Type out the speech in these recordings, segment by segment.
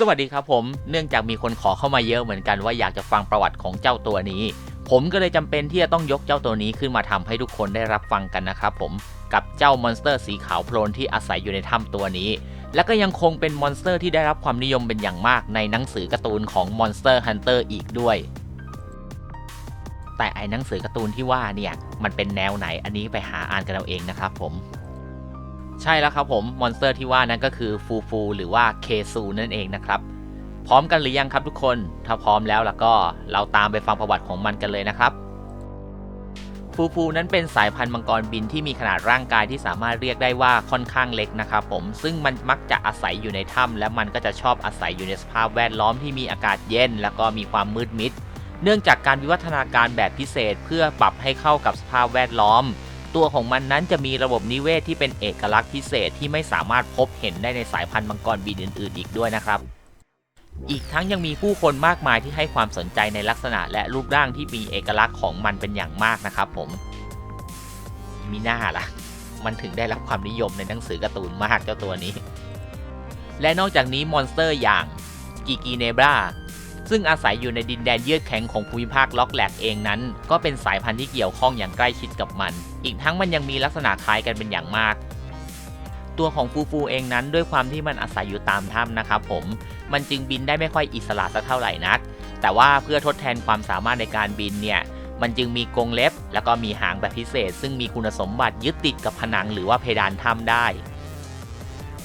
สวัสดีครับผม เนื่องจากมีคนขอเข้ามาเยอะเหมือนกันว่าอยากจะฟังประวัติของเจ้าตัวนี้ ผมก็เลยจำเป็นที่จะต้องยกเจ้าตัวนี้ขึ้นมาทำให้ทุกคนได้รับฟังกันนะครับผม กับเจ้ามอนสเตอร์สีขาวโพลนที่อาศัยอยู่ในถ้ำตัวนี้ และก็ยังคงเป็นมอนสเตอร์ที่ได้รับความนิยมเป็นอย่างมากในหนังสือการ์ตูนของ Monster Hunter อีกด้วย แต่ไอ้หนังสือการ์ตูนที่ว่าเนี่ยมันเป็นแนวไหนอันนี้ไปหาอ่านกันเอาเองนะครับผม ใช่แล้วครับผมมอนสเตอร์ที่ว่านั้นก็คือฟูฟูหรือว่าเคซูนั่นเองนะครับ พร้อมกันหรือยังครับทุกคน ถ้าพร้อมแล้วแล้วก็เราตามไปฟังประวัติของมันกันเลยนะครับฟูฟูนั้นเป็นสายพันธุ์มังกรบินที่มีขนาดร่างกายที่สามารถเรียกได้ว่าค่อนข้างเล็กนะครับผมซึ่งมันมักจะอาศัยอยู่ในถ้ำและมันก็จะชอบอาศัยอยู่ในสภาพแวดล้อมที่มีอากาศเย็น แล้วก็มีความมืดมิด เนื่องจากการวิวัฒนาการแบบพิเศษเพื่อปรับให้เข้ากับสภาพแวดล้อม ตัวของมันนั้นจะมีระบบนิเวศที่เป็นเอกลักษณ์พิเศษที่ไม่สามารถพบเห็นได้ในสายพันธุ์มังกรบินอื่น ๆ อีกด้วยนะครับ อีกทั้งยังมีผู้คนมากมายที่ให้ความสนใจในลักษณะและรูปร่างที่มีเอกลักษณ์ของมันเป็นอย่างมากนะครับผม มีหน้าล่ะ มันถึงได้รับความนิยมในหนังสือการ์ตูนมากเจ้าตัวนี้ และนอกจากนี้มอนสเตอร์อย่างกีกีเนบรา ซึ่งอาศัยอยู่ในดินแดนเยือกแข็งของภูมิภาคล็อกแลกเองนั้น ก็เป็นสายพันธุ์ที่เกี่ยวข้องอย่างใกล้ชิดกับมัน อีกทั้งมันยังมีลักษณะคล้ายกันเป็นอย่างมาก ตัวของฟูฟูเองนั้นด้วยความที่มันอาศัยอยู่ตามถ้ำนะครับผม มันจึงบินได้ไม่ค่อยอิสระสักเท่าไหร่นัก แต่ว่าเพื่อทดแทนความสามารถในการบินเนี่ยมันจึงมีกรงเล็บ แล้วก็มีหางแบบพิเศษ ซึ่งมีคุณสมบัติยึดติดกับผนังหรือว่าเพดานถ้ำได้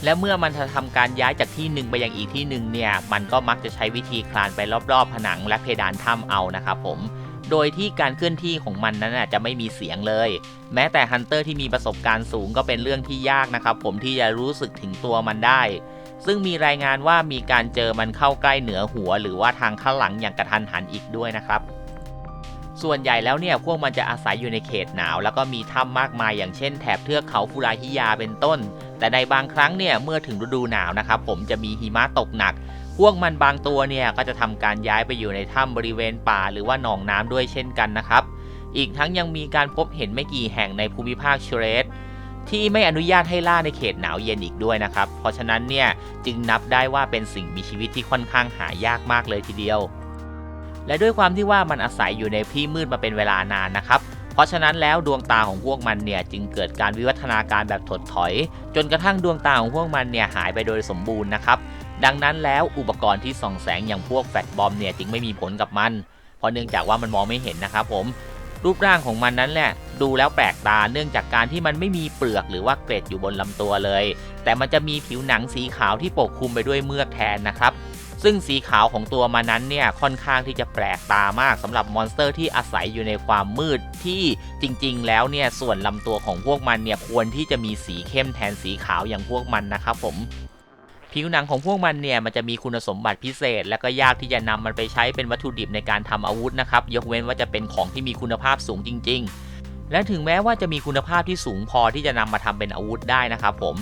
และเมื่อมันจะทำการย้ายจากที่หนึ่งไปยังอีกที่หนึ่งเนี่ย มันก็มักจะใช้วิธีคลานไปรอบๆ ผนังและเพดานถ้ำเอานะครับผม โดยที่การเคลื่อนที่ของมันนั้นจะไม่มีเสียงเลย แม้แต่ฮันเตอร์ที่มีประสบการณ์สูงก็เป็นเรื่องที่ยากนะครับผมที่จะรู้สึกถึงตัวมันได้ ซึ่งมีรายงานว่ามีการเจอมันเข้าใกล้เหนือหัว หรือว่าทางข้างหลังอย่างกระทันหันอีกด้วยนะครับส่วนใหญ่แล้วเนี่ยพวกมันจะอาศัยอยู่ในเขตหนาว แล้วก็มีถ้ำมากมายอย่างเช่นแถบเทือกเขาฟูราฮิยาเป็นต้น แต่ในบางครั้งเนี่ยเมื่อถึงฤดูหนาวนะครับผมจะมีหิมะตกหนัก พวกมันบางตัวเนี่ยก็จะทำการย้ายไปอยู่ในถ้ำบริเวณป่าหรือว่าหนองน้ำด้วยเช่นกันนะครับ อีกทั้งยังมีการพบเห็นไม่กี่แห่งในภูมิภาคเชเรสที่ไม่อนุญาตให้ล่าในเขตหนาวเย็นอีกด้วยนะครับ เพราะฉะนั้นเนี่ยจึงนับได้ว่าเป็นสิ่งมีชีวิตที่ค่อนข้างหายากมากเลยทีเดียว และด้วยความที่ว่ามันอาศัยอยู่ในที่มืดมาเป็นเวลานานนะครับ เพราะฉะนั้นแล้วดวงตาของพวกมันเนี่ยจึงเกิดการวิวัฒนาการแบบถดถอย จนกระทั่งดวงตาของพวกมันเนี่ยหายไปโดยสมบูรณ์นะครับ ดังนั้นแล้วอุปกรณ์ที่ส่องแสงอย่างพวกแฟลชบอมเนี่ยจึงไม่มีผลกับมัน เพราะเนื่องจากว่ามันมองไม่เห็นนะครับผมรูปร่างของมันนั้นแหละดูแล้วแปลกตาเนื่องจากการที่มันไม่มีเปลือกหรือว่าเกล็ดอยู่บนลำตัวเลย แต่มันจะมีผิวหนังสีขาวที่ปกคลุมไปด้วยเมือกแทนนะครับ ซึ่งสีขาวของตัวมันนั้นเนี่ยค่อนข้างที่จะแปลกตามากสำหรับมอนสเตอร์ที่อาศัยอยู่ในความมืดที่จริงๆ แล้วเนี่ยส่วนลำตัวของพวกมันเนี่ยควรที่จะมีสีเข้มแทนสีขาวอย่างพวกมันนะครับผมผิวหนังของพวกมันเนี่ยมันจะมีคุณสมบัติพิเศษ และก็ยากที่จะนำมันไปใช้เป็นวัตถุดิบในการทำอาวุธนะครับ ยกเว้นว่าจะเป็นของที่มีคุณภาพสูงจริง ๆ และถึงแม้ว่าจะมีคุณภาพที่สูงพอที่จะนำมาทำเป็นอาวุธได้นะครับผม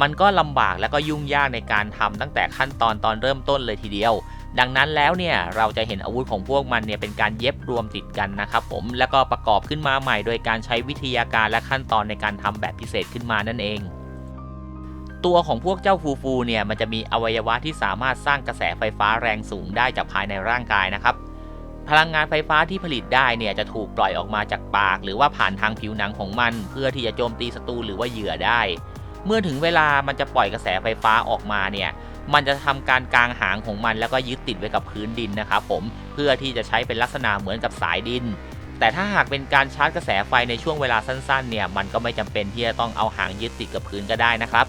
มันก็ลำบากและก็ยุ่งยากในการทำตั้งแต่ขั้นตอนตอนเริ่มต้นเลยทีเดียว ดังนั้นแล้วเนี่ยเราจะเห็นอาวุธของพวกมันเนี่ยเป็นการเย็บรวมติดกันนะครับผมแล้วก็ประกอบขึ้นมาใหม่โดยการใช้วิทยาการและขั้นตอนในการทำแบบพิเศษขึ้นมานั่นเองตัวของพวกเจ้าฟูฟูเนี่ยมันจะมีอวัยวะที่สามารถสร้างกระแสไฟฟ้าแรงสูงได้จากภายในร่างกายนะครับ พลังงานไฟฟ้าที่ผลิตได้เนี่ยจะถูกปล่อยออกมาจากปาก หรือว่าผ่านทางผิวหนังของมัน เพื่อที่จะโจมตีศัตรูหรือว่าเหยื่อได้ เมื่อถึงเวลามันจะปล่อยกระแสไฟฟ้าออกมาเนี่ยมันจะทำการกลางหางของมันแล้วก็ยึดติดไว้กับพื้นดินนะครับผมเพื่อที่จะใช้เป็นลักษณะเหมือนกับสายดิน แต่ถ้าหากเป็นการชาร์จกระแสไฟในช่วงเวลาสั้นๆเนี่ยมันก็ไม่จำเป็นที่จะต้องเอาหางยึดติดกับพื้นก็ได้นะครับ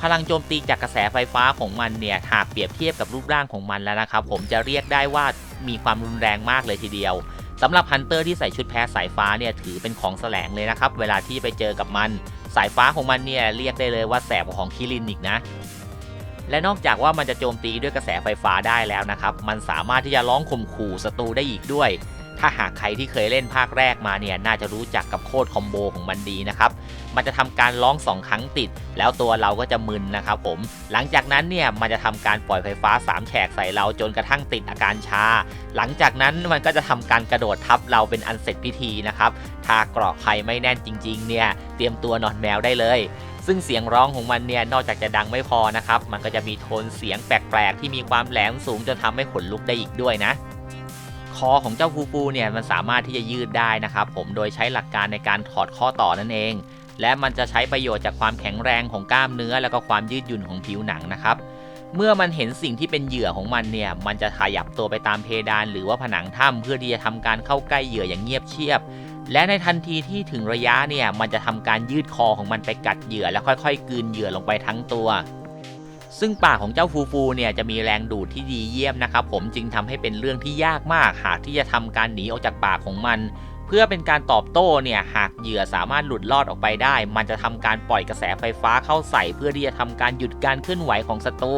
พลังโจมตีจากกระแสไฟฟ้าของมันเนี่ยหากเปรียบเทียบกับรูปร่างของมันแล้วนะครับผมจะเรียกได้ว่ามีความรุนแรงมากเลยทีเดียวสำหรับฮันเตอร์ที่ใส่ชุดแพ้สายฟ้าเนี่ยถือเป็นของแสลงเลยนะครับเวลาที่ไปเจอกับมัน สายฟ้าของมันเนี่ยเรียกได้เลยว่าแสบของคิรินอีกนะ และนอกจากว่ามันจะโจมตีด้วยกระแสไฟฟ้าได้แล้วนะครับ มันสามารถที่จะร้องข่มขู่ศัตรูได้อีกด้วย ถ้าหากใครที่เคยเล่นภาคแรกมาเนี่ยน่าจะรู้จักกับโคดคอมโบของมันดีนะครับ มันจะทำการร้อง 2 ครั้งติด แล้วตัวเราก็จะมึนนะครับผม หลังจากนั้นเนี่ยมันจะทำการปล่อยไฟฟ้า 3 แฉกใส่เราจนกระทั่งติดอาการชา หลังจากนั้นมันก็จะทำการกระโดดทับเราเป็นอันเสร็จพิธีนะครับ ถ้าเกราะใครไม่แน่นจริงๆเนี่ยเตรียมตัวนอนแมวได้เลยซึ่งเสียงร้องของมันเนี่ยนอกจากจะดังไม่พอนะครับ มันก็จะมีโทนเสียงแปลกๆ ที่มีความแหลมสูงจนทำให้ขนลุกได้อีกด้วยนะ คอของเจ้าฟูฟูเนี่ยมันสามารถที่จะยืดได้นะครับผมโดยใช้หลักการในการถอดข้อต่อนั่นเอง และมันจะใช้ประโยชน์จากความแข็งแรงของกล้ามเนื้อ แล้วก็ความยืดหยุ่นของผิวหนังนะครับเมื่อมันเห็นสิ่งที่เป็นเหยื่อของมันเนี่ย มันจะขยับตัวไปตามเพดาน หรือว่าผนังถ้ำเพื่อที่จะทำการเข้าใกล้เหยื่ออย่างเงียบเชียบ และในทันทีที่ถึงระยะเนี่ย มันจะทำการยืดคอของมันไปกัดเหยื่อ แล้วค่อยๆกลืนเหยื่อลงไปทั้งตัว ซึ่งปากของเจ้าฟูฟูเนี่ยจะมีแรงดูดที่ดีเยี่ยมนะครับผมจึงทำให้เป็นเรื่องที่ยากมากหากที่จะทำการหนีออกจากปากของมัน เพื่อเป็นการตอบโต้เนี่ยหากเหยื่อสามารถหลุดรอดออกไปได้ มันจะทำการปล่อยกระแสไฟฟ้าเข้าใส่ เพื่อที่จะทำการหยุดการเคลื่อนไหวของศัตรู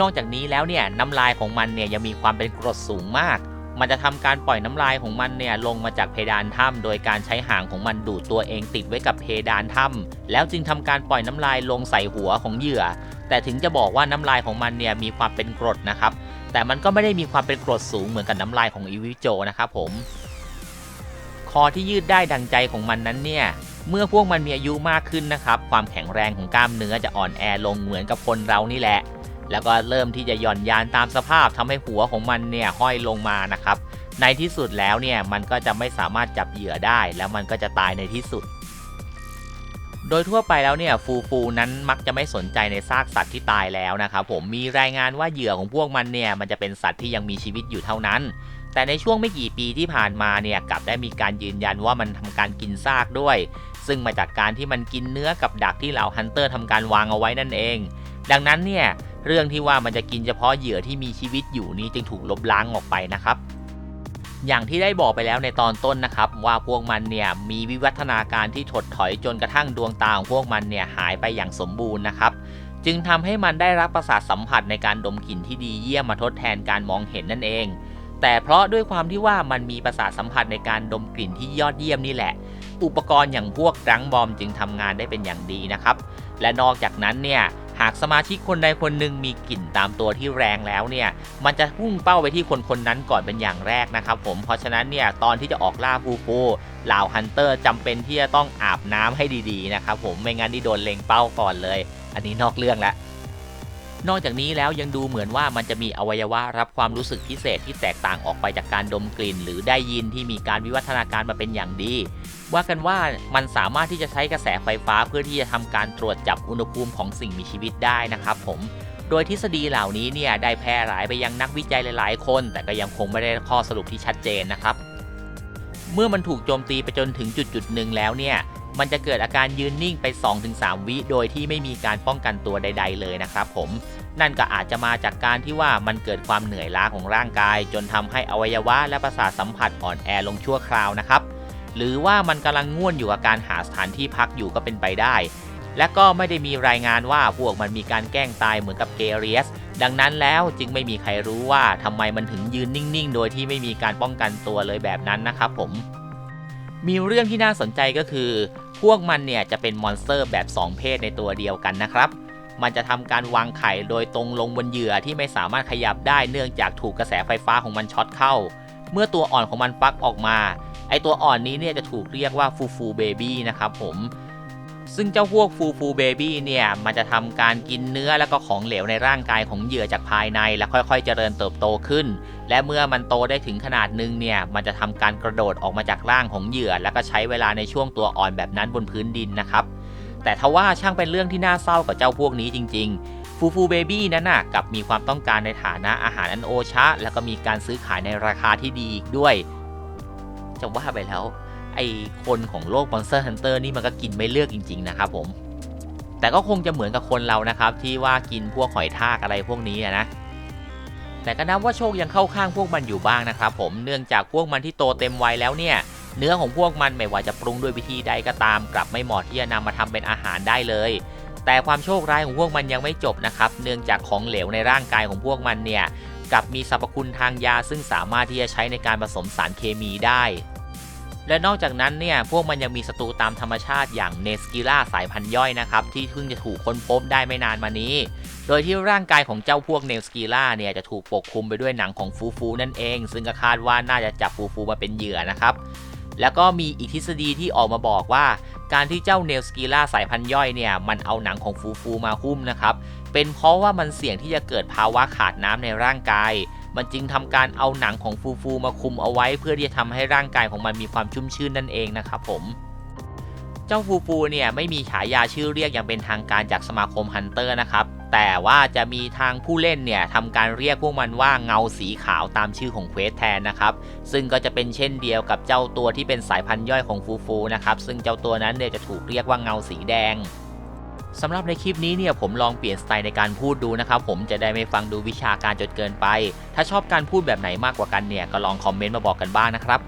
นอกจากนี้แล้วเนี่ยน้ำลายของมันเนี่ยยังมีความเป็นกรดสูงมาก มันจะทำการปล่อยน้ำลายของมันเนี่ยลงมาจากเพดานถ้ำโดยการใช้หางของมันดูดตัวเองติดไว้กับเพดานถ้ำแล้วจึงทำการปล่อยน้ำลายลงใส่หัวของเหยื่อ แต่ถึงจะบอกว่าน้ำลายของมันเนี่ยมีความเป็นกรดนะครับ แต่มันก็ไม่ได้มีความเป็นกรดสูงเหมือนกับน้ำลายของอีวิโจนะครับผม คอที่ยืดได้ดังใจของมันนั้นเนี่ยเมื่อพวกมันมีอายุมากขึ้นนะครับ ความแข็งแรงของกล้ามเนื้อจะอ่อนแอลงเหมือนกับคนเรานี่แหละ แล้วก็เริ่มที่จะหย่อนยานตามสภาพทำให้หัวของมันเนี่ยห้อยลงมานะครับ ในที่สุดแล้วเนี่ยมันก็จะไม่สามารถจับเหยื่อได้ แล้วมันก็จะตายในที่สุด โดยทั่วไปแล้วเนี่ยฟูฟูนั้นมักจะไม่สนใจในซากสัตว์ที่ตายแล้วนะครับผมมีรายงานว่าเหยื่อของพวกมันเนี่ยมันจะเป็นสัตว์ที่ยังมีชีวิตอยู่เท่านั้น แต่ในช่วงไม่กี่ปีที่ผ่านมาเนี่ยกลับได้มีการยืนยันว่ามันทำการกินซากด้วย ซึ่งมาจากการที่มันกินเนื้อกับดักที่เหล่าฮันเตอร์ทำการวางเอาไว้นั่นเอง ดังนั้นเนี่ย เรื่องที่ว่ามันจะกินเฉพาะเหยื่อที่มีชีวิตอยู่นี้จึงถูกลบล้างออกไปนะครับ อย่างที่ได้บอกไปแล้วในตอนต้นนะครับ ว่าพวกมันเนี่ยมีวิวัฒนาการที่ถดถอยจนกระทั่งดวงตาของพวกมันเนี่ยหายไปอย่างสมบูรณ์นะครับ จึงทำให้มันได้รับประสาทสัมผัสในการดมกลิ่นที่ดีเยี่ยมมาทดแทนการมองเห็นนั่นเอง แต่เพราะด้วยความที่ว่ามันมีประสาทสัมผัสในการดมกลิ่นที่ยอดเยี่ยมนี่แหละ อุปกรณ์อย่างพวกรังบอมจึงทำงานได้เป็นอย่างดีนะครับ และนอกจากนั้นเนี่ย หากสมาชิกคนใดคนหนึ่งมีกลิ่นตามตัวที่แรงแล้วเนี่ยมันจะพุ่งเป้าไปที่คนคนนั้นก่อนเป็นอย่างแรกนะครับผมเพราะฉะนั้นเนี่ยตอนที่จะออกล่าฟูฟูเหล่าฮันเตอร์จำเป็นที่จะต้องอาบน้ำให้ดีๆนะครับผมไม่งั้นที่โดนเล็งเป้าก่อนเลย อันนี้นอกเรื่องละ นอกจากนี้แล้วยังดูเหมือนว่ามันจะมีอวัยวะรับความรู้สึกพิเศษที่แตกต่างออกไปจากการดมกลิ่น หรือได้ยินที่มีการวิวัฒนาการมาเป็นอย่างดี ว่ากันว่ามันสามารถที่จะใช้กระแสไฟฟ้าเพื่อที่จะทำการตรวจจับอุณหภูมิของสิ่งมีชีวิตได้นะครับผมโดยทฤษฎีเหล่านี้เนี่ยได้แพร่หลายไปยังนักวิจัยหลาย ๆ คน แต่ก็ยังคงไม่ได้ข้อสรุปที่ชัดเจนนะครับ เมื่อมันถูกโจมตีไปจนถึงจุดจุดหนึ่งแล้วเนี่ย มันจะเกิดอาการยืนนิ่งไป 2-3 วิโดยที่ไม่มีการป้องกันตัวใด ๆ เลยนะครับผมนั่นก็อาจจะมาจากการที่ว่ามันเกิดความเหนื่อยล้าของร่างกาย จนทำให้อวัยวะและประสาทสัมผัสอ่อนแอลงชั่วคราวนะครับ หรือว่ามันกำลังง่วนอยู่กับการหาสถานที่พักอยู่ก็เป็นไปได้ และก็ไม่ได้มีรายงานว่าพวกมันมีการแกล้งตายเหมือนกับเกเรียส ดังนั้นแล้วจึงไม่มีใครรู้ว่าทำไมมันถึงยืนนิ่งๆ โดยที่ไม่มีการป้องกันตัวเลยแบบนั้นนะครับผมมีเรื่องที่น่าสนใจก็คือ พวกมันเนี่ยจะเป็นมอนสเตอร์แบบ 2 เพศในตัวเดียวกันนะครับ มันจะทำการวางไข่โดยตรงลงบนเหยื่อที่ไม่สามารถขยับได้เนื่องจากถูกกระแสไฟฟ้าของมันช็อตเข้า เมื่อตัวอ่อนของมันฟักออกมา ไอตัวอ่อนนี้เนี่ยจะถูกเรียกว่าฟูฟูเบบี้นะครับผม ซึ่งเจ้าพวกฟูฟูเบบี้เนี่ยมันจะทำการกินเนื้อแล้วก็ของเหลวในร่างกายของเหยื่อจากภายในและค่อยๆ เจริญเติบโตขึ้น และเมื่อมันโตได้ถึงขนาดหนึ่งเนี่ยมันจะทำการกระโดดออกมาจากร่างของเหยื่อ แล้วก็ใช้เวลาในช่วงตัวอ่อนแบบนั้นบนพื้นดินนะครับ แต่ทว่าช่างเป็นเรื่องที่น่าเศร้ากับเจ้าพวกนี้จริง ๆ ฟูฟูเบบี้นั้นน่ะกับมีความต้องการในฐานะอาหารอันโอชะ แล้วก็มีการซื้อขายในราคาที่ดีอีกด้วยจะว่าไปแล้ว ไอคนของโลก Monster Hunter นี่มันก็กินไม่เลือกจริง ๆ นะครับผม แต่ก็คงจะเหมือนกับคนเรานะครับ ที่ว่ากินพวกหอยทากอะไรพวกนี้นะแต่ก็นับว่าโชคยังเข้าข้างพวกมันอยู่บ้างนะครับผมเนื่องจากพวกมันที่โตเต็มวัยแล้วเนี่ยเนื้อของพวกมันไม่ว่าจะปรุงด้วยวิธีใดก็ตาม กลับไม่เหมาะที่จะนำมาทำเป็นอาหารได้เลย แต่ความโชคร้ายของพวกมันยังไม่จบนะครับ เนื่องจากของเหลวในร่างกายของพวกมันเนี่ยกลับมีสรรพคุณทางยาซึ่งสามารถที่จะใช้ในการผสมสารเคมีได้ และนอกจากนั้นเนี่ยพวกมันยังมีศัตรูตามธรรมชาติอย่างเนสกิล่าสายพันธุ์ย่อยนะครับ ที่เพิ่งจะถูกค้นพบได้ไม่นานมานี้ โดยที่ร่างกายของเจ้าพวกเนสกิล่าเนี่ยจะถูกปกคลุมไปด้วยหนังของฟูฟูนั่นเอง ซึ่งก็คาดว่าน่าจะจับฟูฟูมาเป็นเหยื่อนะครับแล้วก็มีอีกทฤษฎีที่ออกมาบอกว่า การที่เจ้าเนลสกีล่าสายพันธุ์ย่อยเนี่ยมันเอาหนังของฟูฟูมาหุ้มนะครับ เป็นเพราะว่ามันเสี่ยงที่จะเกิดภาวะขาดน้ำในร่างกาย มันจึงทำการเอาหนังของฟูฟูมาคุมเอาไว้ เพื่อที่จะทำให้ร่างกายของมันมีความชุ่มชื่นนั่นเองนะครับผมเจ้าฟูฟูเนี่ยไม่มีฉายาชื่อเรียกอย่างเป็นทางการจากสมาคมฮันเตอร์นะครับ แต่ว่าจะมีทางผู้เล่นเนี่ยทำการเรียกพวกมันว่าเงาสีขาวตามชื่อของเควสแทนนะครับ ซึ่งก็จะเป็นเช่นเดียวกับเจ้าตัวที่เป็นสายพันธุ์ย่อยของฟูฟูนะครับ ซึ่งเจ้าตัวนั้นเนี่ยจะถูกเรียกว่าเงาสีแดง สำหรับในคลิปนี้เนี่ยผมลองเปลี่ยนสไตล์ในการพูดดูนะครับผมจะได้ไม่ฟังดูวิชาการจนเกินไป ถ้าชอบการพูดแบบไหนมากกว่ากันเนี่ยก็ลองคอมเมนต์มาบอกกันบ้างนะครับ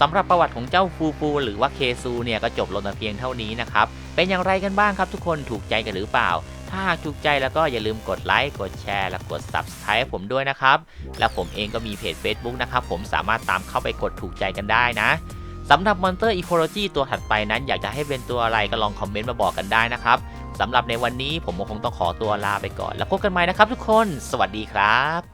สำหรับประวัติของเจ้าฟูฟูหรือว่าเคซูเนี่ยก็จบลงแต่เพียงเท่านี้นะครับเป็นอย่างไรกันบ้างครับทุกคนถูกใจกันหรือเปล่า ถ้าหากถูกใจแล้วก็อย่าลืมกดไลค์กดแชร์และกด Subscribe ให้ผมด้วยนะครับและผมเองก็มีเพจ Facebook นะครับผมสามารถตามเข้าไปกดถูกใจกันได้นะ สำหรับมอนเตอร์อีโคโลจีตัวถัดไปนั้น อยากจะให้เป็นตัวอะไรก็ลองคอมเมนต์มาบอกกันได้นะครับสำหรับในวันนี้ผมคงต้องขอตัวลาไปก่อน แล้วพบกันใหม่นะครับทุกคน สวัสดีครับ